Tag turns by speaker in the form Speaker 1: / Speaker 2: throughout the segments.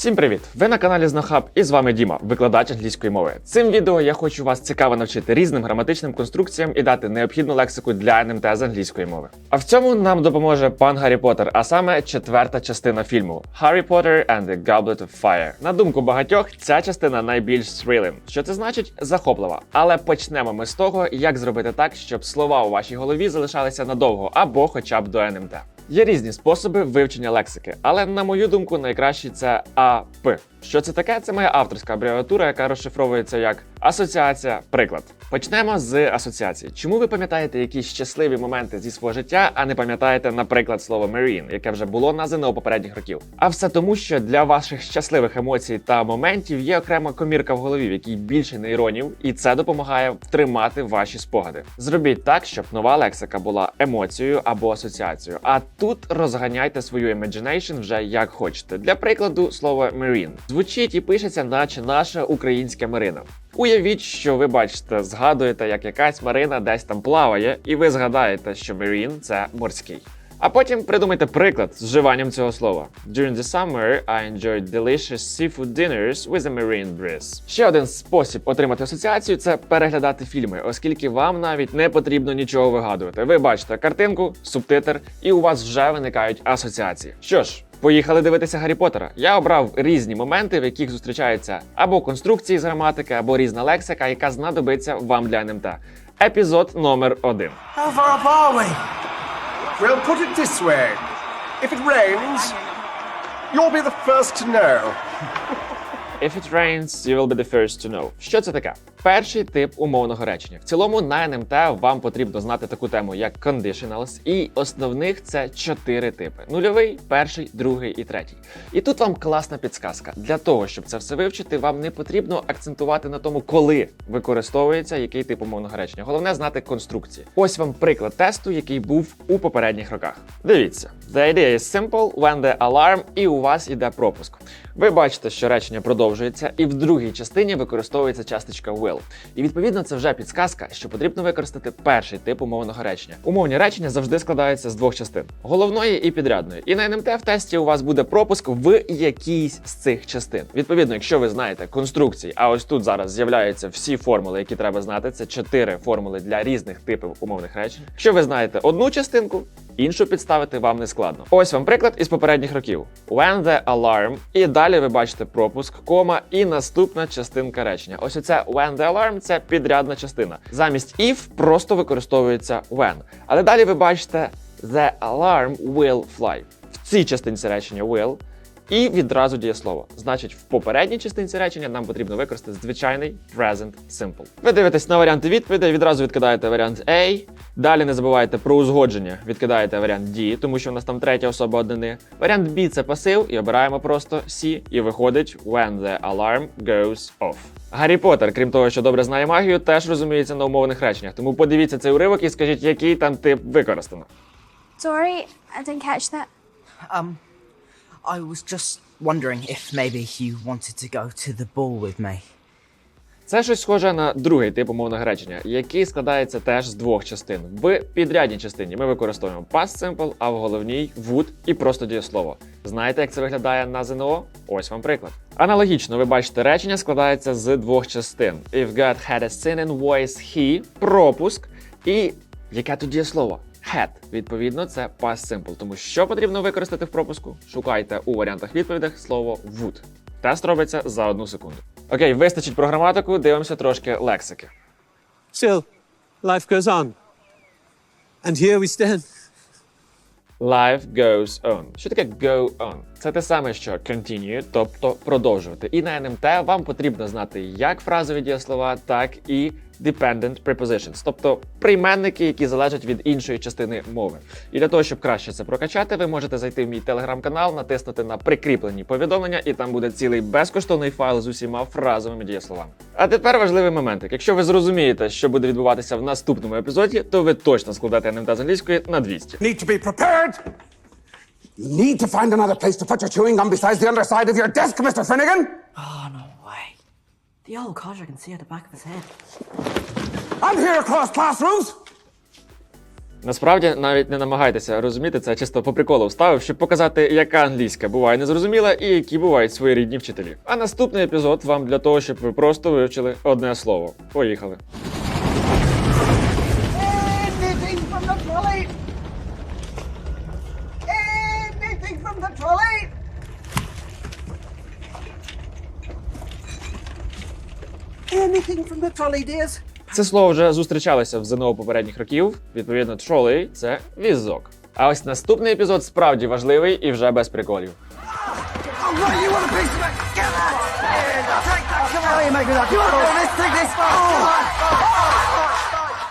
Speaker 1: Всім привіт! Ви на каналі Знахаб і з вами Діма, викладач англійської мови. Цим відео я хочу вас цікаво навчити різним граматичним конструкціям і дати необхідну лексику для НМТ з англійської мови. А в цьому нам допоможе пан Гаррі Поттер, а саме четверта частина фільму Harry Potter and the Goblet of Fire. На думку багатьох, ця частина найбільш thrilling. Що це значить? Захоплива. Але почнемо ми з того, як зробити так, щоб слова у вашій голові залишалися надовго або хоча б до НМТ. Є різні способи вивчення лексики, але на мою думку, найкращий це АП. Що це таке? Це моя авторська абревіатура, яка розшифровується як асоціація. Приклад. Почнемо з асоціації. Чому ви пам'ятаєте якісь щасливі моменти зі свого життя, а не пам'ятаєте, наприклад, слово Marine, яке вже було на ЗНО попередніх років? А все тому, що для ваших щасливих емоцій та моментів є окрема комірка в голові, в якій більше нейронів, і це допомагає втримати ваші спогади. Зробіть так, щоб нова лексика була емоцією або асоціацією. А тут розганяйте свою imagination вже як хочете. Для прикладу, слово Marine звучить і пишеться, наче наша українська Марина. Уявіть, що ви бачите, згадуєте, як якась Марина десь там плаває, і ви згадаєте, що Marine – це морський. А потім придумайте приклад з вживанням цього слова. During the summer, I enjoyed delicious seafood dinners with a marine breeze. Ще один спосіб отримати асоціацію це переглядати фільми, оскільки вам навіть не потрібно нічого вигадувати. Ви бачите картинку, субтитр, і у вас вже виникають асоціації. Що ж. Поїхали дивитися Гаррі Поттера. Я обрав різні моменти, в яких зустрічаються або конструкції з граматики, або різна лексика, яка знадобиться вам для НМТ. Епізод номер один.
Speaker 2: How far? We'll put it this way. If it rains, you'll be the first to know.
Speaker 1: If it rains, you will be the first to know. Що це таке? Перший тип умовного речення. В цілому на НМТ вам потрібно знати таку тему, як conditionals, і основних це чотири типи: нульовий, перший, другий і третій. І тут вам класна підсказка. Для того, щоб це все вивчити, вам не потрібно акцентувати на тому, коли використовується який тип умовного речення. Головне знати конструкції. Ось вам приклад тесту, який був у попередніх роках. Дивіться, the idea is simple when the alarm, і у вас іде пропуск. Ви бачите, що речення продовжується, і в другій частині використовується часточка will. І відповідно це вже підсказка, що потрібно використати перший тип умовного речення. Умовні речення завжди складаються з двох частин: головної і підрядної. І на НМТ в тесті у вас буде пропуск в якійсь з цих частин. Відповідно, якщо ви знаєте конструкції, а ось тут зараз з'являються всі формули, які треба знати. Це чотири формули для різних типів умовних речень. Якщо ви знаєте одну частинку, іншу підставити вам не складно. Ось вам приклад із попередніх років. When the alarm, і далі ви бачите пропуск, кома і наступна частинка речення. Ось оце when the alarm – це підрядна частина. Замість if просто використовується when. Але далі ви бачите the alarm will fly. В цій частинці речення will. І відразу дієслово. Значить, в попередній частинці речення нам потрібно використати звичайний present simple. Ви дивитесь на варіанти відповідей, відразу відкидаєте варіант A. Далі не забувайте про узгодження, відкидаєте варіант D, тому що у нас там третя особа однини. Варіант B це пасив, і обираємо просто C, і виходить when the alarm goes off. Гаррі Поттер, крім того, що добре знає магію, теж розуміється на умовних реченнях. Тому подивіться цей уривок і скажіть, який там тип використано.
Speaker 3: Sorry, I didn't catch that.
Speaker 4: Um, I was just wondering if maybe you wanted to go to the ball with me.
Speaker 1: Це щось схоже на другий тип умовного речення, який складається теж з двох частин. В підрядній частині ми використовуємо past simple, а в головній would і просто дієслово. Знаєте, як це виглядає на ЗНО? Ось вам приклад. Аналогічно, ви бачите, речення складається з двох частин. If God had a sin in voice he пропуск. І яке тут дієслово? Had. Відповідно, це past simple. Тому що потрібно використати в пропуску? Шукайте у варіантах відповідях слово would. Тест робиться за одну секунду. Окей, вистачить про граматику, дивимося трошки лексики.
Speaker 5: Still, life goes on. And here we stand.
Speaker 1: Life goes on. Що таке go on? Це те саме, що continue, тобто продовжувати. І на НМТ вам потрібно знати як фразові дієслова, так і dependent prepositions, тобто прийменники, які залежать від іншої частини мови. І для того, щоб краще це прокачати, ви можете зайти в мій телеграм-канал, натиснути на прикріплені повідомлення, і там буде цілий безкоштовний файл з усіма фразовими дієсловами. А тепер важливий момент. Якщо ви зрозумієте, що буде відбуватися в наступному епізоді, то ви точно складете НМТ з англійської на 200.
Speaker 6: need to be prepared. You need to find another place to put your chewing gum besides the underside of your desk, Mr. Finnegan.
Speaker 4: Oh. The old codger can see at the back of his head.
Speaker 6: I'm here across classrooms.
Speaker 1: Насправді навіть не намагайтеся розуміти це чисто по приколу вставив, щоб показати, яка англійська буває незрозуміла і які бувають свої рідні вчителі. А наступний епізод вам для того, щоб ви просто вивчили одне слово. Поїхали.
Speaker 7: Anything from the trolley! Anything from the trolley! Anything from the trolley, dears?
Speaker 1: Це слово вже зустрічалося в ЗНО попередніх років. Відповідно, trolley – це візок. А ось наступний епізод справді важливий і вже без приколів.
Speaker 7: Oh, right, you want a piece of it? Get that! Take that, come on! How are you making that? You want to do this? Take this!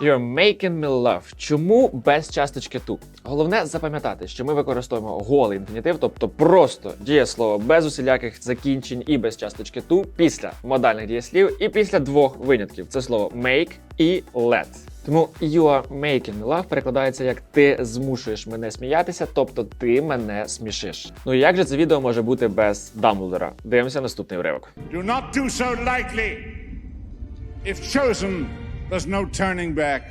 Speaker 1: You're making me love. Чому без часточки ту? Головне запам'ятати, що ми використовуємо голий інфінітив, тобто просто дієслово без усіляких закінчень і без часточки ту після модальних дієслів і після двох винятків. Це слово make і let. Тому you are making me laugh перекладається як ти змушуєш мене сміятися, тобто ти мене смішиш. Ну як же це відео може бути без Дамблдора? Дивимося наступний уривок.
Speaker 8: Do not do so lightly. If chosen, there's no turning back.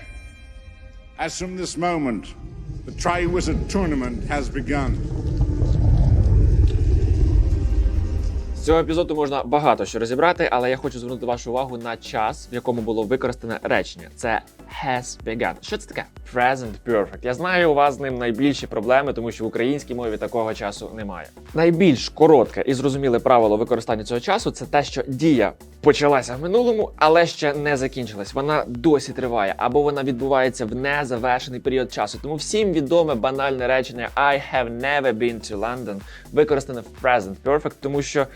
Speaker 8: As from this moment, the Triwizard Tournament has begun.
Speaker 1: З цього епізоду можна багато що розібрати, але я хочу звернути вашу увагу на час, в якому було використане речення. Це has begun. Що це таке? Present perfect. Я знаю, у вас з ним найбільші проблеми, тому що в українській мові такого часу немає. Найбільш коротке і зрозуміле правило використання цього часу це те, що дія почалася в минулому, але ще не закінчилась. Вона досі триває, або вона відбувається в незавершений період часу. Тому всім відоме банальне речення I have never been to London використане в present perfect, тому що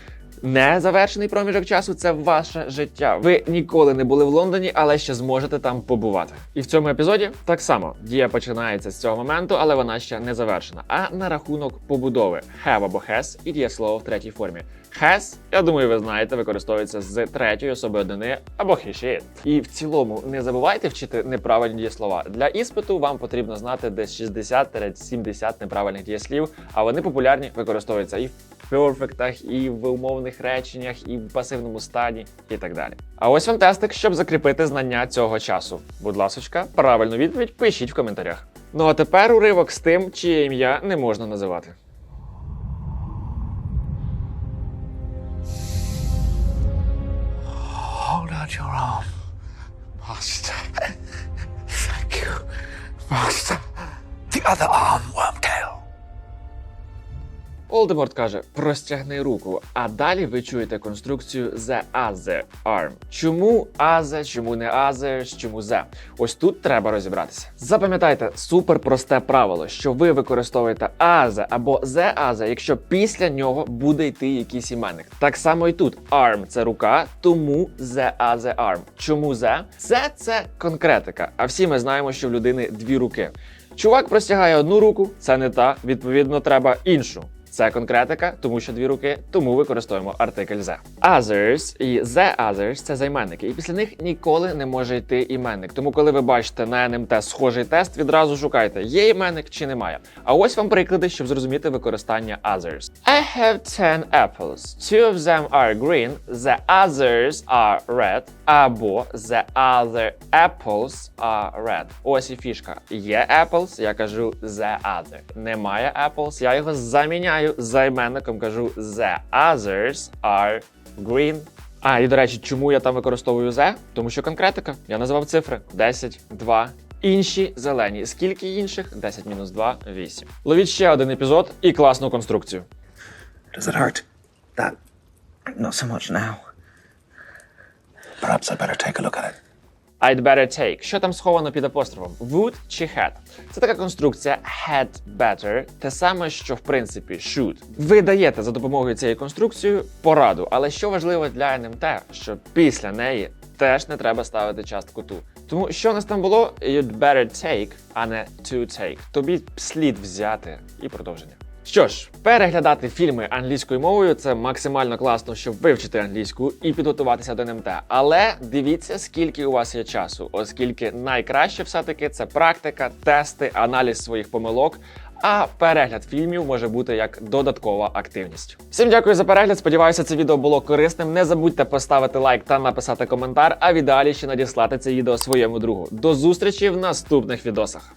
Speaker 1: Незавершений проміжок часу це ваше життя. Ви ніколи не були в Лондоні, але ще зможете там побувати. І в цьому епізоді так само дія починається з цього моменту, але вона ще не завершена. А на рахунок побудови have або has і дієслово в третій формі. Has, я думаю, ви знаєте, використовується з третьої особи однини або he. І в цілому не забувайте вчити неправильні дієслова. Для іспиту вам потрібно знати десь 60-70 неправильних дієслів, а вони популярні використовуються і в перфектах, і в умовних реченнях, і в пасивному стані, і так далі. А ось вам тестик, щоб закріпити знання цього часу. Будь ласочка, правильну відповідь пишіть в коментарях. Ну а тепер уривок з тим, чиє ім'я не можна називати.
Speaker 9: Hold out your arm, Master. Thank you, Master. The other arm, Wormtail.
Speaker 1: Олдеморт каже: простягни руку, а далі ви чуєте конструкцію the other arm. Чому other, чому не others, чому the? Ось тут треба розібратися. Запам'ятайте супер просте правило, що ви використовуєте other або the other, якщо після нього буде йти якийсь іменник. Так само і тут arm – це рука, тому the other arm. Чому the? Це це конкретика. А всі ми знаємо, що в людини дві руки. Чувак простягає одну руку, це не та, відповідно, треба іншу. Це конкретика, тому що дві руки, тому використовуємо артикль the. Others і the others – це займенники, і після них ніколи не може йти іменник. Тому, коли ви бачите на НМТ схожий тест, відразу шукайте, є іменник чи немає. А ось вам приклади, щоб зрозуміти використання others. I have 10 apples. Two of them are green, the others are red. Або the other apples are red. Ось і фішка. Є apples, я кажу the other. Немає apples, я його заміняю займенником, кажу the others are green. А, і до речі, чому я там використовую the? Тому що конкретика. Я називав цифри 10, 2. Інші зелені. Скільки інших? 10 мінус 2 – 8. Ловіть ще один епізод і класну конструкцію.
Speaker 9: Does it hurt?
Speaker 4: That. Not so much now.
Speaker 9: Perhaps I better take a look at it.
Speaker 1: I'd better take. Що там сховано під апострофом? Would чи had? Це така конструкція had better, те саме, що в принципі should. Ви даєте за допомогою цієї конструкції пораду, але що важливо для НМТ, що після неї теж не треба ставити частку ту. Тому що у нас там було? You'd better take, а не to take. Тобі слід взяти і продовження. Що ж, переглядати фільми англійською мовою це максимально класно, щоб вивчити англійську і підготуватися до НМТ. Але дивіться, скільки у вас є часу, оскільки найкраще все-таки це практика, тести, аналіз своїх помилок. А перегляд фільмів може бути як додаткова активність. Всім дякую за перегляд. Сподіваюся, це відео було корисним. Не забудьте поставити лайк та написати коментар, а в ідеалі ще надіслати це відео своєму другу. До зустрічі в наступних відосах.